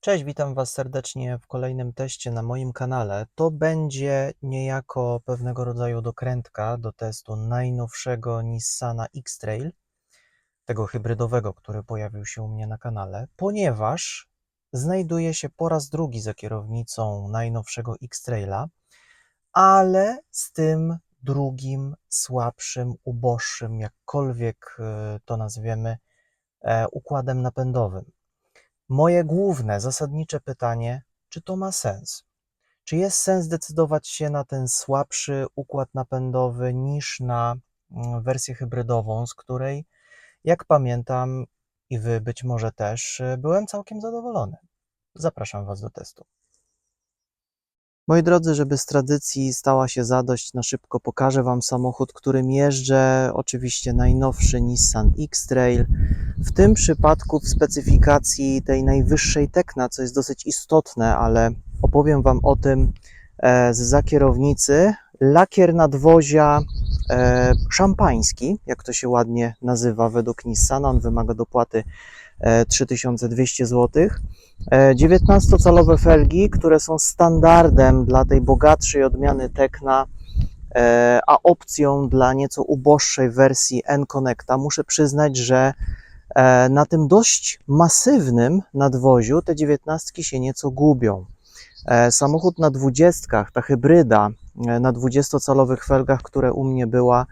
Cześć, witam Was serdecznie w kolejnym teście na moim kanale. To będzie niejako pewnego rodzaju dokrętka do testu najnowszego Nissana X-Trail, tego hybrydowego, który pojawił się u mnie na kanale, ponieważ znajduje się po raz drugi za kierownicą najnowszego X-Traila, ale z tym drugim, słabszym, uboższym, jakkolwiek e, to nazwiemy, e, układem napędowym. Moje główne, zasadnicze pytanie, czy to ma sens? Czy jest sens decydować się na ten słabszy układ napędowy niż na mm, wersję hybrydową, z której, jak pamiętam, i wy być może też, y, byłem całkiem zadowolony. Zapraszam Was do testu. Moi drodzy, żeby z tradycji stała się zadość, na szybko pokażę Wam samochód, którym jeżdżę. Oczywiście najnowszy Nissan X-Trail. W tym przypadku w specyfikacji tej najwyższej Tekna, co jest dosyć istotne, ale opowiem Wam o tym e, z za kierownicy. Lakier nadwozia e, szampański, jak to się ładnie nazywa według Nissana. On wymaga dopłaty 3200 zł. 19-calowe felgi, które są standardem dla tej bogatszej odmiany Tekna, e, a opcją dla nieco uboższej wersji N-Connecta. Muszę przyznać, że e, na tym dość masywnym nadwoziu te 19 się nieco gubią. E, Samochód na 20, ta hybryda na 20-calowych felgach, które u mnie była,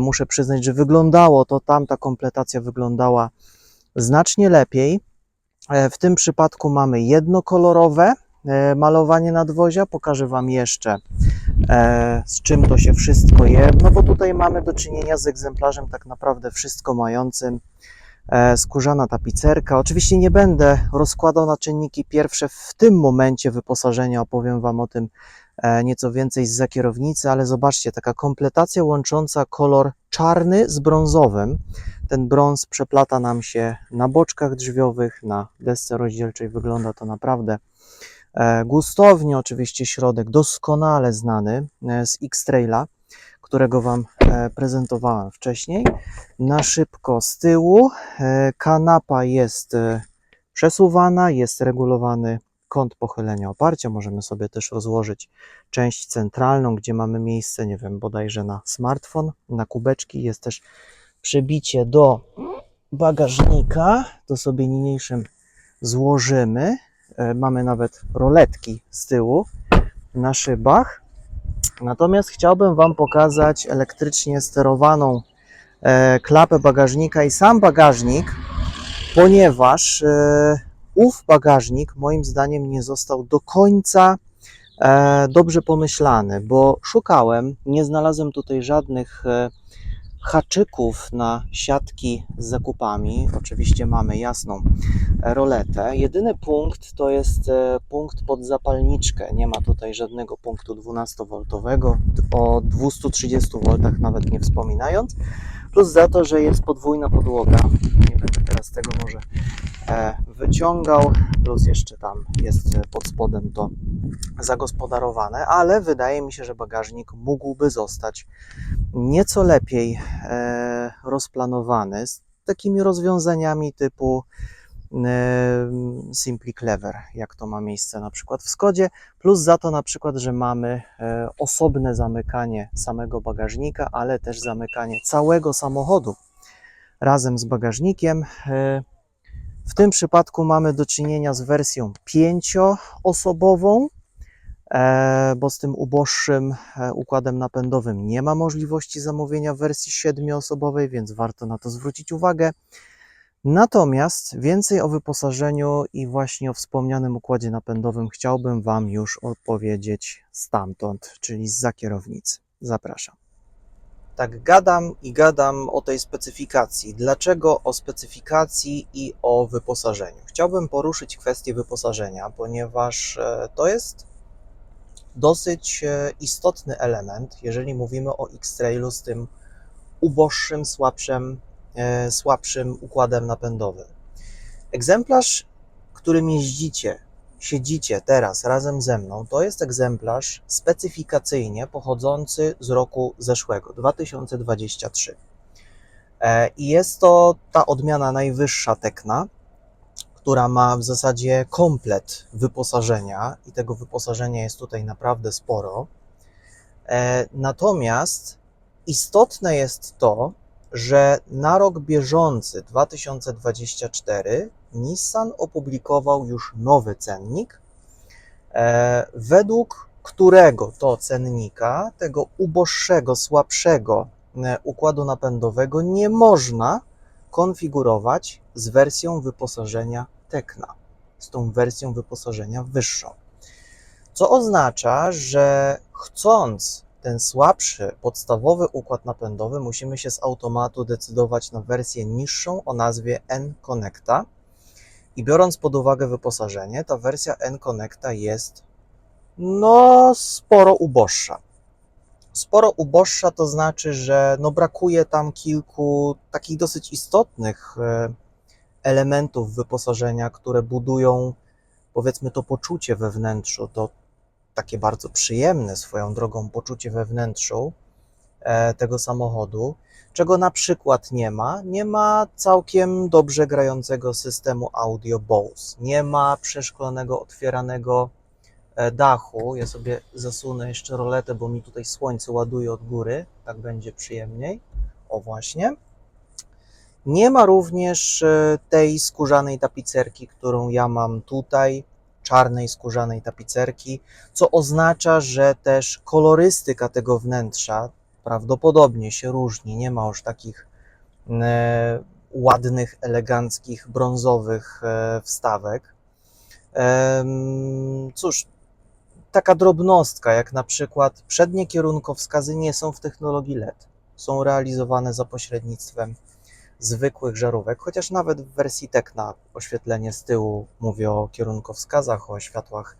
muszę przyznać, że wyglądało to, tam ta kompletacja wyglądała znacznie lepiej. E, W tym przypadku mamy jednokolorowe e, malowanie nadwozia. Pokażę Wam jeszcze, e, z czym to się wszystko je. No bo tutaj mamy do czynienia z egzemplarzem tak naprawdę wszystko mającym. Skórzana tapicerka. Oczywiście nie będę rozkładał na czynniki pierwsze w tym momencie wyposażenia. Opowiem Wam o tym nieco więcej z kierownicy, ale zobaczcie, taka kompletacja łącząca kolor czarny z brązowym. Ten brąz przeplata nam się na boczkach drzwiowych, na desce rozdzielczej. Wygląda to naprawdę e, gustownie. Oczywiście środek doskonale znany e, z X-Traila, którego Wam e, prezentowałem wcześniej. Na szybko z tyłu e, kanapa jest e, przesuwana, jest regulowany kąt pochylenia oparcia. Możemy sobie też rozłożyć część centralną, gdzie mamy miejsce, nie wiem, bodajże na smartfon, na kubeczki. Jest też przebicie do bagażnika. To sobie niniejszym złożymy. E, Mamy nawet roletki z tyłu na szybach. Natomiast chciałbym Wam pokazać elektrycznie sterowaną e, klapę bagażnika i sam bagażnik, ponieważ e, ów bagażnik moim zdaniem nie został do końca e, dobrze pomyślany, bo szukałem, nie znalazłem tutaj żadnych e, haczyków na siatki z zakupami. Oczywiście mamy jasną roletę. Jedyny punkt to jest e, punkt pod zapalniczkę. Nie ma tutaj żadnego punktu 12V, o 230 V nawet nie wspominając. Plus za to, że jest podwójna podłoga. Nie będę teraz tego może e, wyciągał. Plus jeszcze tam jest e, pod spodem to zagospodarowane, ale wydaje mi się, że bagażnik mógłby zostać nieco lepiej e, rozplanowany z takimi rozwiązaniami typu Simply Clever, jak to ma miejsce na przykład w Skodzie, plus za to na przykład, że mamy e, osobne zamykanie samego bagażnika, ale też zamykanie całego samochodu razem z bagażnikiem. E, W tym przypadku mamy do czynienia z wersją pięcioosobową, e, bo z tym uboższym układem napędowym nie ma możliwości zamówienia w wersji siedmioosobowej, więc warto na to zwrócić uwagę. Natomiast więcej o wyposażeniu i właśnie o wspomnianym układzie napędowym chciałbym Wam już opowiedzieć stamtąd, czyli z kierownicy. Zapraszam. Tak, gadam i gadam o tej specyfikacji. Dlaczego o specyfikacji i o wyposażeniu? Chciałbym poruszyć kwestię wyposażenia, ponieważ e, to jest dosyć e, istotny element, jeżeli mówimy o X-Trailu z tym uboższym, słabszym, słabszym układem napędowym. Egzemplarz, którym jeździcie, siedzicie teraz razem ze mną, to jest egzemplarz specyfikacyjnie pochodzący z roku zeszłego, 2023. E, I jest to ta odmiana najwyższa Tekna, która ma w zasadzie komplet wyposażenia i tego wyposażenia jest tutaj naprawdę sporo. E, Natomiast istotne jest to, że na rok bieżący 2024 Nissan opublikował już nowy cennik, e, według którego to cennika, tego uboższego, słabszego e, układu napędowego nie można konfigurować z wersją wyposażenia Tecna, z tą wersją wyposażenia wyższą. Co oznacza, że chcąc ten słabszy, podstawowy układ napędowy, musimy się z automatu decydować na wersję niższą o nazwie N-Connecta. I biorąc pod uwagę wyposażenie, ta wersja N-Connecta jest no sporo uboższa. Sporo uboższa to znaczy, że no brakuje tam kilku takich dosyć istotnych e, elementów wyposażenia, które budują powiedzmy to poczucie we wnętrzu, to takie bardzo przyjemne swoją drogą poczucie we wnętrzu e, tego samochodu, czego na przykład nie ma. Nie ma całkiem dobrze grającego systemu audio Bose, nie ma przeszklonego, otwieranego e, dachu. Ja sobie zasunę jeszcze roletę, bo mi tutaj słońce ładuje od góry, tak będzie przyjemniej. O właśnie. Nie ma również e, tej skórzanej tapicerki, którą ja mam tutaj, czarnej skórzanej tapicerki, co oznacza, że też kolorystyka tego wnętrza prawdopodobnie się różni. Nie ma już takich e, ładnych, eleganckich, brązowych e, wstawek. Cóż, taka drobnostka, jak na przykład przednie kierunkowskazy nie są w technologii LED. Są realizowane za pośrednictwem zwykłych żarówek, chociaż nawet w wersji Tecna oświetlenie z tyłu, mówię o kierunkowskazach, o światłach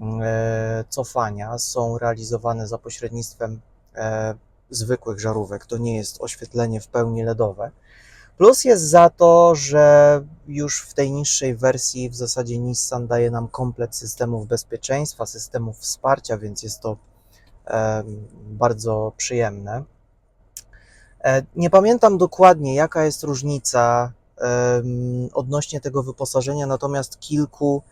e, cofania, są realizowane za pośrednictwem e, zwykłych żarówek. To nie jest oświetlenie w pełni LEDowe. Plus jest za to, że już w tej niższej wersji w zasadzie Nissan daje nam komplet systemów bezpieczeństwa, systemów wsparcia, więc jest to bardzo przyjemne. E, Nie pamiętam dokładnie, jaka jest różnica odnośnie tego wyposażenia, natomiast kilku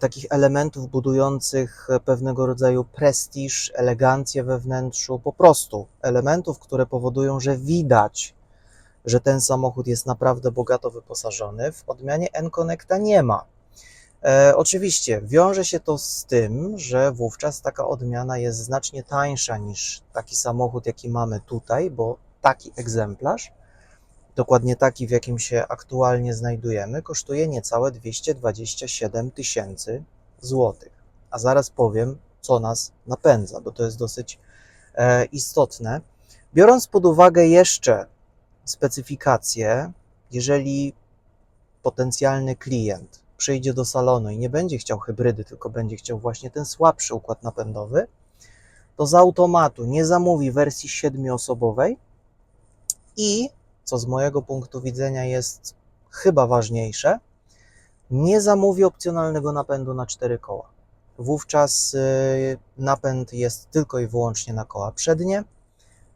takich elementów budujących pewnego rodzaju prestiż, elegancję we wnętrzu, po prostu elementów, które powodują, że widać, że ten samochód jest naprawdę bogato wyposażony. W odmianie N-Connecta nie ma. E, oczywiście wiąże się to z tym, że wówczas taka odmiana jest znacznie tańsza niż taki samochód, jaki mamy tutaj, bo taki egzemplarz, dokładnie taki, w jakim się aktualnie znajdujemy, kosztuje niecałe 227 tysięcy złotych. A zaraz powiem, co nas napędza, bo to jest dosyć e, istotne. Biorąc pod uwagę jeszcze specyfikacje, jeżeli potencjalny klient przyjdzie do salonu i nie będzie chciał hybrydy, tylko będzie chciał właśnie ten słabszy układ napędowy, to z automatu nie zamówi wersji siedmioosobowej i, co z mojego punktu widzenia jest chyba ważniejsze, nie zamówi opcjonalnego napędu na cztery koła. Wówczas y, napęd jest tylko i wyłącznie na koła przednie.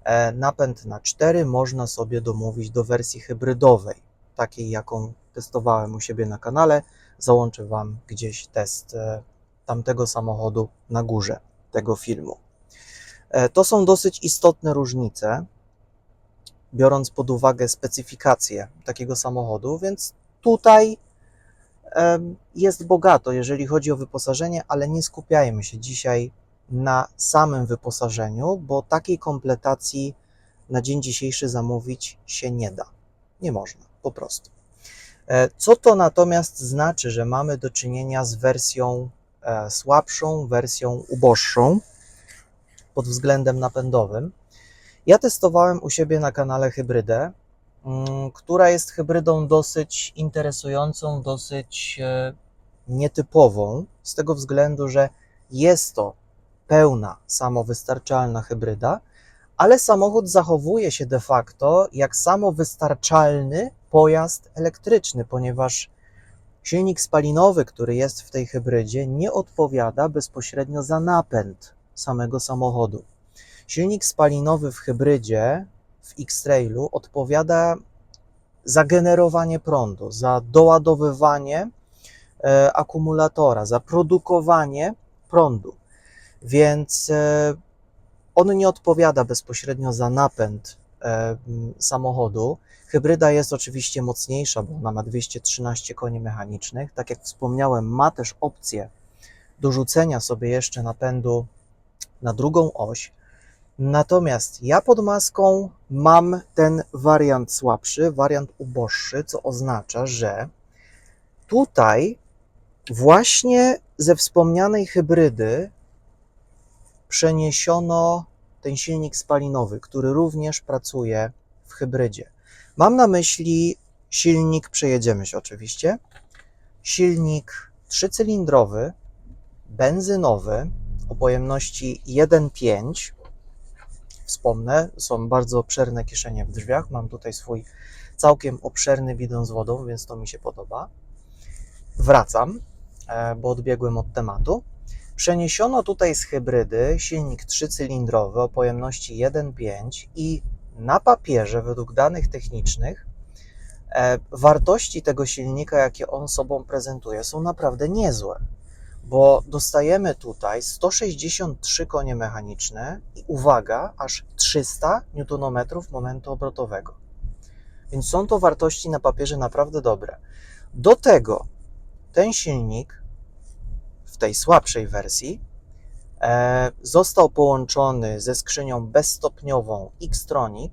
E, Napęd na cztery można sobie domówić do wersji hybrydowej, takiej jaką testowałem u siebie na kanale. Załączę Wam gdzieś test e, tamtego samochodu na górze tego filmu. E, To są dosyć istotne różnice, biorąc pod uwagę specyfikację takiego samochodu, więc tutaj jest bogato, jeżeli chodzi o wyposażenie, ale nie skupiajmy się dzisiaj na samym wyposażeniu, bo takiej kompletacji na dzień dzisiejszy zamówić się nie da. Nie można, po prostu. E, Co to natomiast znaczy, że mamy do czynienia z wersją e, słabszą, wersją uboższą pod względem napędowym? Ja testowałem u siebie na kanale hybrydę, mm, która jest hybrydą dosyć interesującą, dosyć e, nietypową, z tego względu, że jest to pełna, samowystarczalna hybryda, ale samochód zachowuje się de facto jak samowystarczalny pojazd elektryczny, ponieważ silnik spalinowy, który jest w tej hybrydzie, nie odpowiada bezpośrednio za napęd samego samochodu. Silnik spalinowy w hybrydzie, w X-Trailu, odpowiada za generowanie prądu, za doładowywanie e, akumulatora, za produkowanie prądu. Więc e, on nie odpowiada bezpośrednio za napęd e, samochodu. Hybryda jest oczywiście mocniejsza, bo ona ma 213 koni mechanicznych. Tak jak wspomniałem, ma też opcję dorzucenia sobie jeszcze napędu na drugą oś. Natomiast ja pod maską mam ten wariant słabszy, wariant uboższy, co oznacza, że tutaj właśnie ze wspomnianej hybrydy przeniesiono ten silnik spalinowy, który również pracuje w hybrydzie. Mam na myśli silnik, przejedziemy się oczywiście, silnik trzycylindrowy, benzynowy o pojemności 1,5. Wspomnę, są bardzo obszerne kieszenie w drzwiach. Mam tutaj swój całkiem obszerny bidon z wodą, więc to mi się podoba. Wracam, e, bo odbiegłem od tematu. Przeniesiono tutaj z hybrydy silnik trzycylindrowy o pojemności 1,5 i na papierze, według danych technicznych, e, wartości tego silnika, jakie on sobą prezentuje, są naprawdę niezłe, bo dostajemy tutaj 163 konie mechaniczne i uwaga, aż 300 Nm momentu obrotowego. Więc są to wartości na papierze naprawdę dobre. Do tego ten silnik w tej słabszej wersji e, został połączony ze skrzynią bezstopniową Xtronic,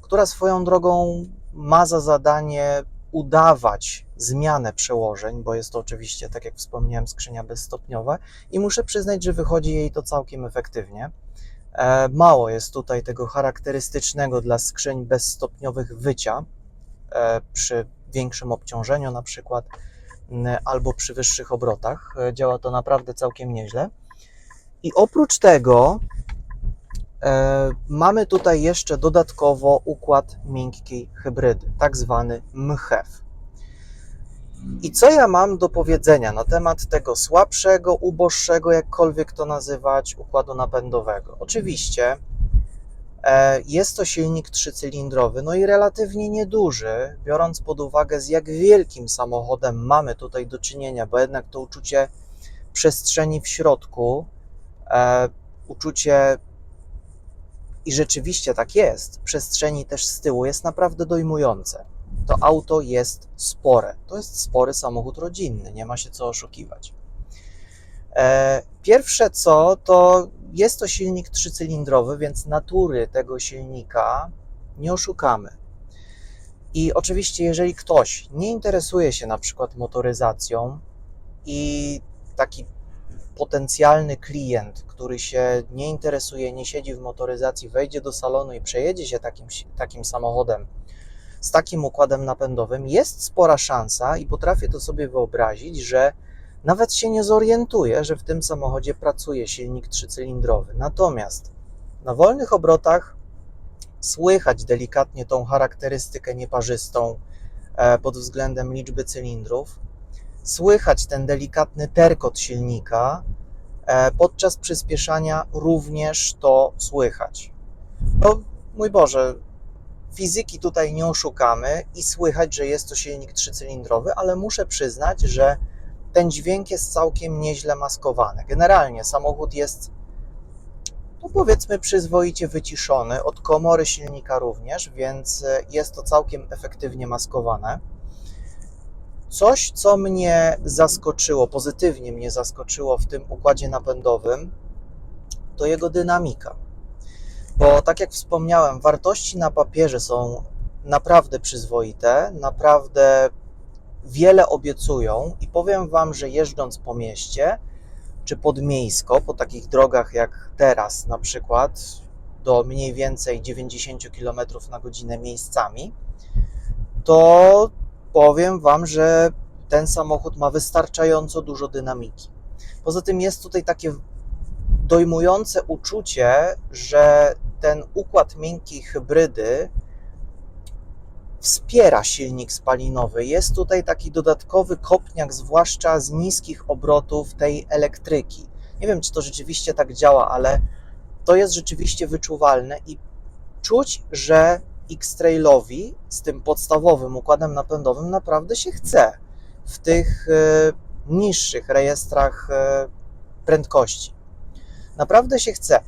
która swoją drogą ma za zadanie udawać zmianę przełożeń, bo jest to oczywiście, tak jak wspomniałem, skrzynia bezstopniowa i muszę przyznać, że wychodzi jej to całkiem efektywnie. E, Mało jest tutaj tego charakterystycznego dla skrzyń bezstopniowych wycia e, przy większym obciążeniu na przykład albo przy wyższych obrotach. E, Działa to naprawdę całkiem nieźle. I oprócz tego mamy tutaj jeszcze dodatkowo układ miękkiej hybrydy, tak zwany MHEV. I co ja mam do powiedzenia na temat tego słabszego, uboższego, jakkolwiek to nazywać, układu napędowego? Oczywiście e, jest to silnik trzycylindrowy, no i relatywnie nieduży, biorąc pod uwagę z jak wielkim samochodem mamy tutaj do czynienia, bo jednak to uczucie przestrzeni w środku, e, uczucie i rzeczywiście tak jest, przestrzeni też z tyłu jest naprawdę dojmujące. To auto jest spore. To jest spory samochód rodzinny, nie ma się co oszukiwać. E, Pierwsze co, to jest to silnik trzycylindrowy, więc natury tego silnika nie oszukamy. I oczywiście, jeżeli ktoś nie interesuje się na przykład motoryzacją i taki potencjalny klient, który się nie interesuje, nie siedzi w motoryzacji, wejdzie do salonu i przejedzie się takim, takim samochodem z takim układem napędowym, jest spora szansa i potrafię to sobie wyobrazić, że nawet się nie zorientuje, że w tym samochodzie pracuje silnik trzycylindrowy. Natomiast na wolnych obrotach słychać delikatnie tą charakterystykę nieparzystą e, pod względem liczby cylindrów. Słychać ten delikatny terkot silnika. e, Podczas przyspieszania również to słychać. No, mój Boże, fizyki tutaj nie oszukamy i słychać, że jest to silnik trzycylindrowy, ale muszę przyznać, że ten dźwięk jest całkiem nieźle maskowany. Generalnie samochód jest, no powiedzmy, przyzwoicie wyciszony, od komory silnika również, więc e, jest to całkiem efektywnie maskowane. Coś, co mnie zaskoczyło, pozytywnie mnie zaskoczyło w tym układzie napędowym, to jego dynamika. Bo tak jak wspomniałem, wartości na papierze są naprawdę przyzwoite, naprawdę wiele obiecują i powiem Wam, że jeżdżąc po mieście czy podmiejsko, po takich drogach jak teraz na przykład, do mniej więcej 90 km na godzinę miejscami, to powiem Wam, że ten samochód ma wystarczająco dużo dynamiki. Poza tym jest tutaj takie dojmujące uczucie, że ten układ miękkiej hybrydy wspiera silnik spalinowy. Jest tutaj taki dodatkowy kopniak, zwłaszcza z niskich obrotów tej elektryki. Nie wiem, czy to rzeczywiście tak działa, ale to jest rzeczywiście wyczuwalne i czuć, że X-Trailowi z tym podstawowym układem napędowym naprawdę się chce w tych e, niższych rejestrach e, prędkości. Naprawdę się chce.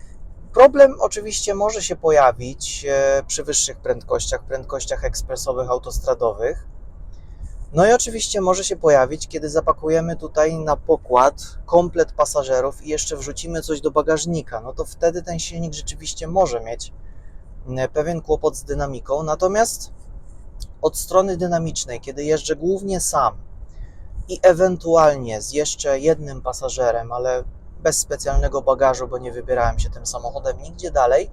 Problem oczywiście może się pojawić e, przy wyższych prędkościach, prędkościach ekspresowych, autostradowych. No i oczywiście może się pojawić, kiedy zapakujemy tutaj na pokład komplet pasażerów i jeszcze wrzucimy coś do bagażnika. No to wtedy ten silnik rzeczywiście może mieć pewien kłopot z dynamiką. Natomiast od strony dynamicznej, kiedy jeżdżę głównie sam i ewentualnie z jeszcze jednym pasażerem, ale bez specjalnego bagażu, bo nie wybierałem się tym samochodem nigdzie dalej,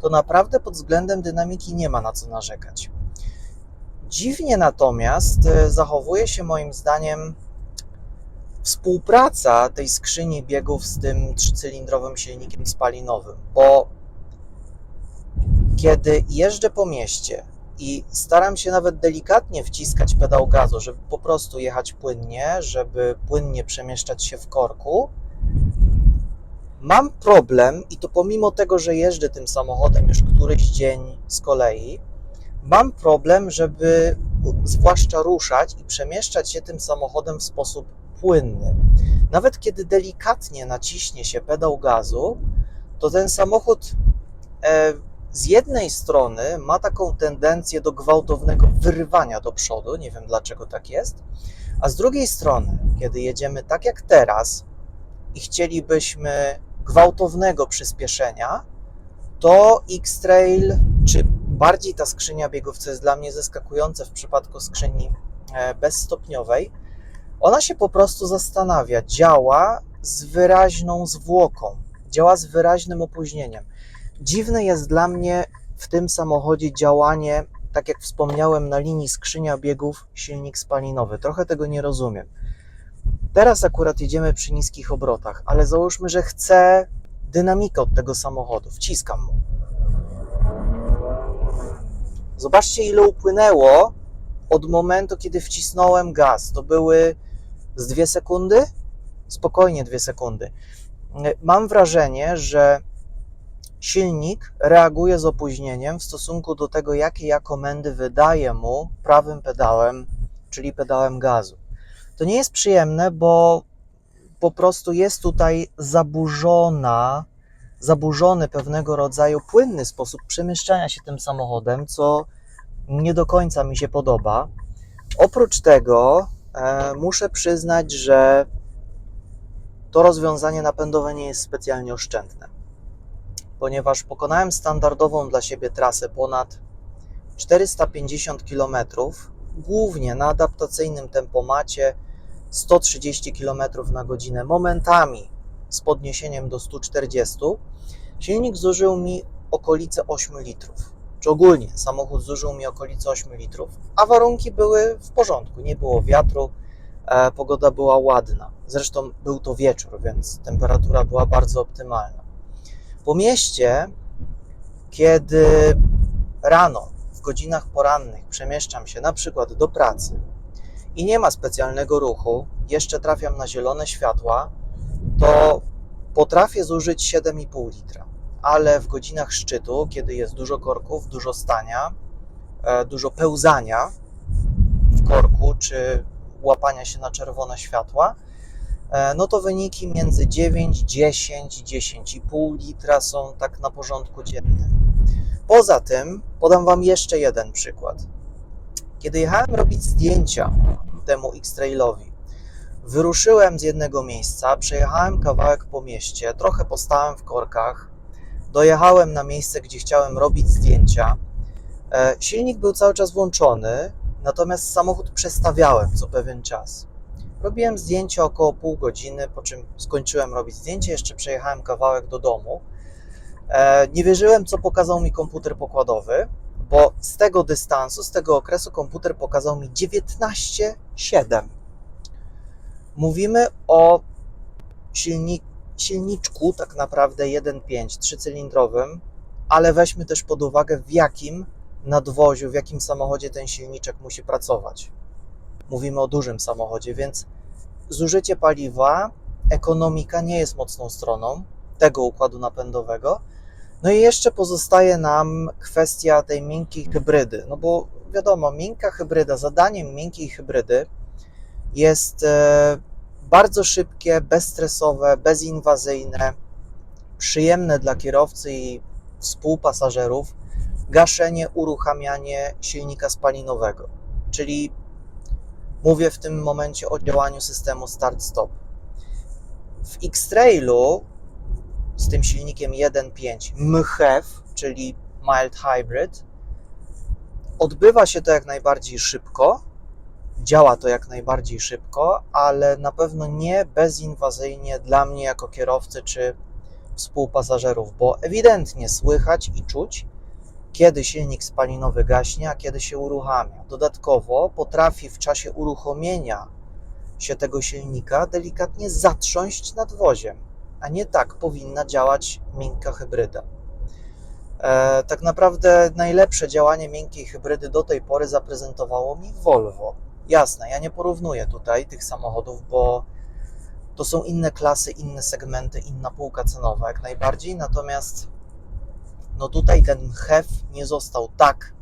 to naprawdę pod względem dynamiki nie ma na co narzekać. Dziwnie natomiast e, zachowuje się moim zdaniem współpraca tej skrzyni biegów z tym trzycylindrowym silnikiem spalinowym, bo kiedy jeżdżę po mieście i staram się nawet delikatnie wciskać pedał gazu, żeby po prostu jechać płynnie, żeby płynnie przemieszczać się w korku, mam problem i to pomimo tego, że jeżdżę tym samochodem już któryś dzień z kolei, mam problem, żeby zwłaszcza ruszać i przemieszczać się tym samochodem w sposób płynny. Nawet kiedy delikatnie naciśnie się pedał gazu, to ten samochód e, z jednej strony ma taką tendencję do gwałtownego wyrywania do przodu, nie wiem dlaczego tak jest, a z drugiej strony, kiedy jedziemy tak jak teraz i chcielibyśmy gwałtownego przyspieszenia, to X-Trail, czy bardziej ta skrzynia biegów, jest dla mnie zaskakujące w przypadku skrzyni e, bezstopniowej, ona się po prostu zastanawia, działa z wyraźną zwłoką, działa z wyraźnym opóźnieniem. Dziwne jest dla mnie w tym samochodzie działanie, tak jak wspomniałem, na linii skrzynia biegów, silnik spalinowy. Trochę tego nie rozumiem. Teraz akurat jedziemy przy niskich obrotach, ale załóżmy, że chcę dynamikę od tego samochodu. Wciskam mu. Zobaczcie, ile upłynęło od momentu, kiedy wcisnąłem gaz. To były z dwie sekundy? Spokojnie dwie sekundy. Mam wrażenie, że silnik reaguje z opóźnieniem w stosunku do tego, jakie ja komendy wydaję mu prawym pedałem, czyli pedałem gazu. To nie jest przyjemne, bo po prostu jest tutaj zaburzona, zaburzony pewnego rodzaju płynny sposób przemieszczania się tym samochodem, co nie do końca mi się podoba. Oprócz tego e, muszę przyznać, że to rozwiązanie napędowe nie jest specjalnie oszczędne, ponieważ pokonałem standardową dla siebie trasę ponad 450 km, głównie na adaptacyjnym tempomacie 130 km na godzinę, momentami z podniesieniem do 140, silnik zużył mi okolice 8 litrów. Czy ogólnie samochód zużył mi okolice 8 litrów, a warunki były w porządku. Nie było wiatru, e, pogoda była ładna. Zresztą był to wieczór, więc temperatura była bardzo optymalna. Po mieście, kiedy rano, w godzinach porannych przemieszczam się na przykład do pracy, i nie ma specjalnego ruchu, jeszcze trafiam na zielone światła, to potrafię zużyć 7,5 litra. Ale w godzinach szczytu, kiedy jest dużo korków, dużo stania, e, dużo pełzania w korku czy łapania się na czerwone światła, no to wyniki między 9, 10, 10,5 litra są tak na porządku dziennym. Poza tym podam Wam jeszcze jeden przykład. Kiedy jechałem robić zdjęcia temu X-Trailowi, wyruszyłem z jednego miejsca, przejechałem kawałek po mieście, trochę postałem w korkach, dojechałem na miejsce, gdzie chciałem robić zdjęcia. E, silnik był cały czas włączony, natomiast samochód przestawiałem co pewien czas. Robiłem zdjęcie około pół godziny, po czym skończyłem robić zdjęcie, jeszcze przejechałem kawałek do domu. E, nie wierzyłem, co pokazał mi komputer pokładowy bo z tego dystansu, z tego okresu komputer pokazał mi 19,7. Mówimy o silnik, silniczku tak naprawdę 1.5 trzycylindrowym, ale weźmy też pod uwagę w jakim nadwoziu, w jakim samochodzie ten silniczek musi pracować. Mówimy o dużym samochodzie, więc zużycie paliwa, ekonomika nie jest mocną stroną tego układu napędowego, No i jeszcze pozostaje nam kwestia tej miękkiej hybrydy, no bo wiadomo, miękka hybryda, zadaniem miękkiej hybrydy jest e, bardzo szybkie, bezstresowe, bezinwazyjne, przyjemne dla kierowcy i współpasażerów gaszenie, uruchamianie silnika spalinowego. Czyli mówię w tym momencie o działaniu systemu start-stop. W X-Trailu z tym silnikiem 1.5 MHEV, czyli Mild Hybrid, odbywa się to jak najbardziej szybko, działa to jak najbardziej szybko, ale na pewno nie bezinwazyjnie dla mnie jako kierowcy czy współpasażerów, bo ewidentnie słychać i czuć, kiedy silnik spalinowy gaśnie, a kiedy się uruchamia. Dodatkowo potrafi w czasie uruchomienia się tego silnika delikatnie zatrząść nadwoziem, a nie tak powinna działać miękka hybryda. E, tak naprawdę najlepsze działanie miękkiej hybrydy do tej pory zaprezentowało mi Volvo. Jasne, ja nie porównuję tutaj tych samochodów, bo to są inne klasy, inne segmenty, inna półka cenowa jak najbardziej, natomiast no tutaj ten HEV nie został tak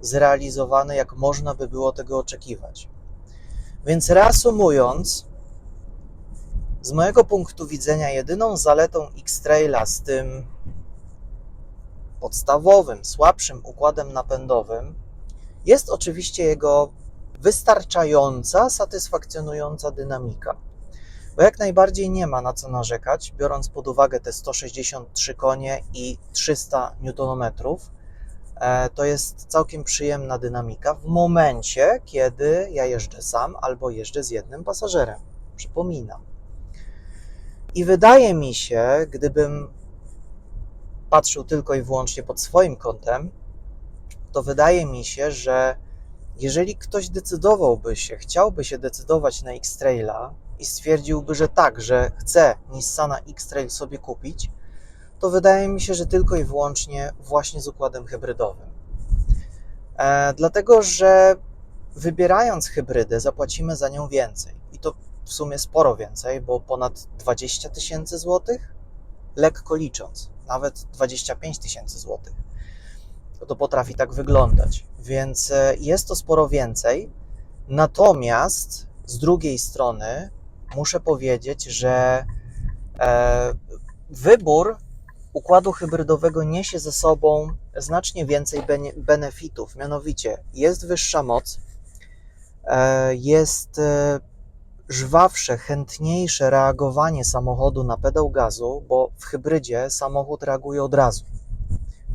zrealizowany, jak można by było tego oczekiwać. Więc reasumując, z mojego punktu widzenia, jedyną zaletą X-Traila z tym podstawowym, słabszym układem napędowym jest oczywiście jego wystarczająca, satysfakcjonująca dynamika. Bo jak najbardziej nie ma na co narzekać, biorąc pod uwagę te 163 konie i 300 Nm. To jest całkiem przyjemna dynamika w momencie, kiedy ja jeżdżę sam albo jeżdżę z jednym pasażerem. Przypominam. I wydaje mi się, gdybym patrzył tylko i wyłącznie pod swoim kątem, to wydaje mi się, że jeżeli ktoś decydowałby się, chciałby się decydować na X-Traila i stwierdziłby, że tak, że chce Nissana X-Trail sobie kupić, to wydaje mi się, że tylko i wyłącznie właśnie z układem hybrydowym. E, dlatego, że wybierając hybrydę, zapłacimy za nią więcej. I to w sumie sporo więcej, bo ponad 20 tysięcy złotych, lekko licząc, nawet 25 tysięcy złotych. To potrafi tak wyglądać. Więc e, jest to sporo więcej. Natomiast z drugiej strony muszę powiedzieć, że e, wybór układu hybrydowego niesie ze sobą znacznie więcej benefitów. Mianowicie jest wyższa moc, e, jest żwawsze, chętniejsze reagowanie samochodu na pedał gazu, bo w hybrydzie samochód reaguje od razu,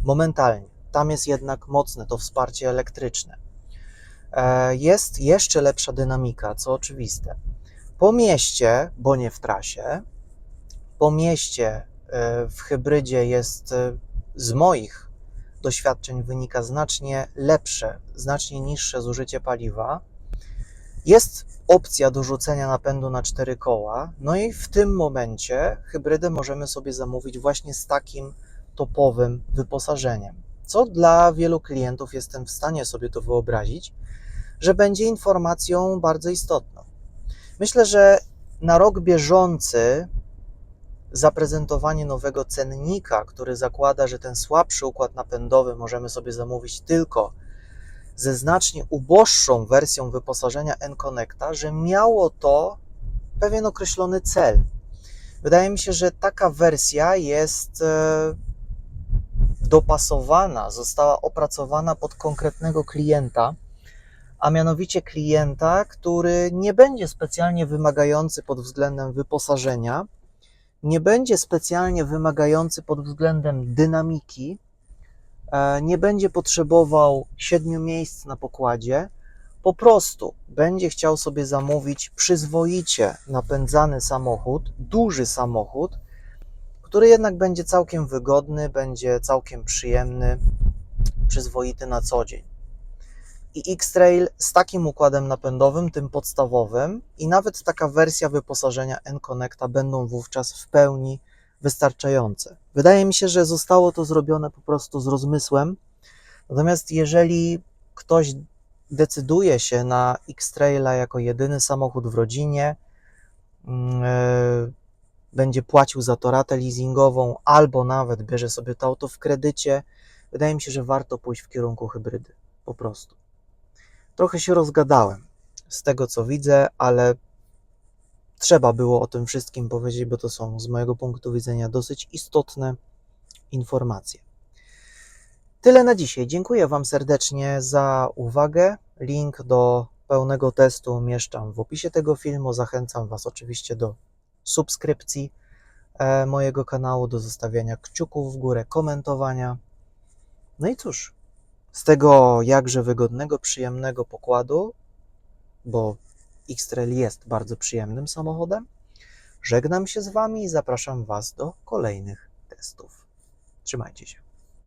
momentalnie. Tam jest jednak mocne to wsparcie elektryczne. E, jest jeszcze lepsza dynamika, co oczywiste. Po mieście, bo nie w trasie, po mieście e, w hybrydzie jest e, z moich doświadczeń wynika znacznie lepsze, znacznie niższe zużycie paliwa. Jest opcja dorzucenia napędu na cztery koła, no i w tym momencie hybrydę możemy sobie zamówić właśnie z takim topowym wyposażeniem co dla wielu klientów jestem w stanie sobie to wyobrazić, że będzie informacją bardzo istotną. Myślę, że na rok bieżący zaprezentowanie nowego cennika, który zakłada, że ten słabszy układ napędowy możemy sobie zamówić tylko ze znacznie uboższą wersją wyposażenia N-Connecta, że miało to pewien określony cel. Wydaje mi się, że taka wersja jest e, dopasowana, została opracowana pod konkretnego klienta, a mianowicie klienta, który nie będzie specjalnie wymagający pod względem wyposażenia, nie będzie specjalnie wymagający pod względem dynamiki, e, nie będzie potrzebował siedmiu miejsc na pokładzie, po prostu będzie chciał sobie zamówić przyzwoicie napędzany samochód, duży samochód, który jednak będzie całkiem wygodny, będzie całkiem przyjemny, przyzwoity na co dzień. I X-Trail z takim układem napędowym, tym podstawowym, i nawet taka wersja wyposażenia N-Connecta będą wówczas w pełni wystarczające. Wydaje mi się, że zostało to zrobione po prostu z rozmysłem. Natomiast jeżeli ktoś decyduje się na X-Traila jako jedyny samochód w rodzinie, yy, będzie płacił za to ratę leasingową, albo nawet bierze sobie to auto w kredycie, wydaje mi się, że warto pójść w kierunku hybrydy. Po prostu. Trochę się rozgadałem z tego, co widzę, ale trzeba było o tym wszystkim powiedzieć, bo to są z mojego punktu widzenia dosyć istotne informacje. Tyle na dzisiaj. Dziękuję Wam serdecznie za uwagę. Link do pełnego testu umieszczam w opisie tego filmu. Zachęcam Was oczywiście do subskrypcji e, mojego kanału, do zostawiania kciuków w górę, komentowania. No i cóż, z tego jakże wygodnego, przyjemnego pokładu, bo X-Trail jest bardzo przyjemnym samochodem, żegnam się z Wami i zapraszam Was do kolejnych testów. Trzymajcie się.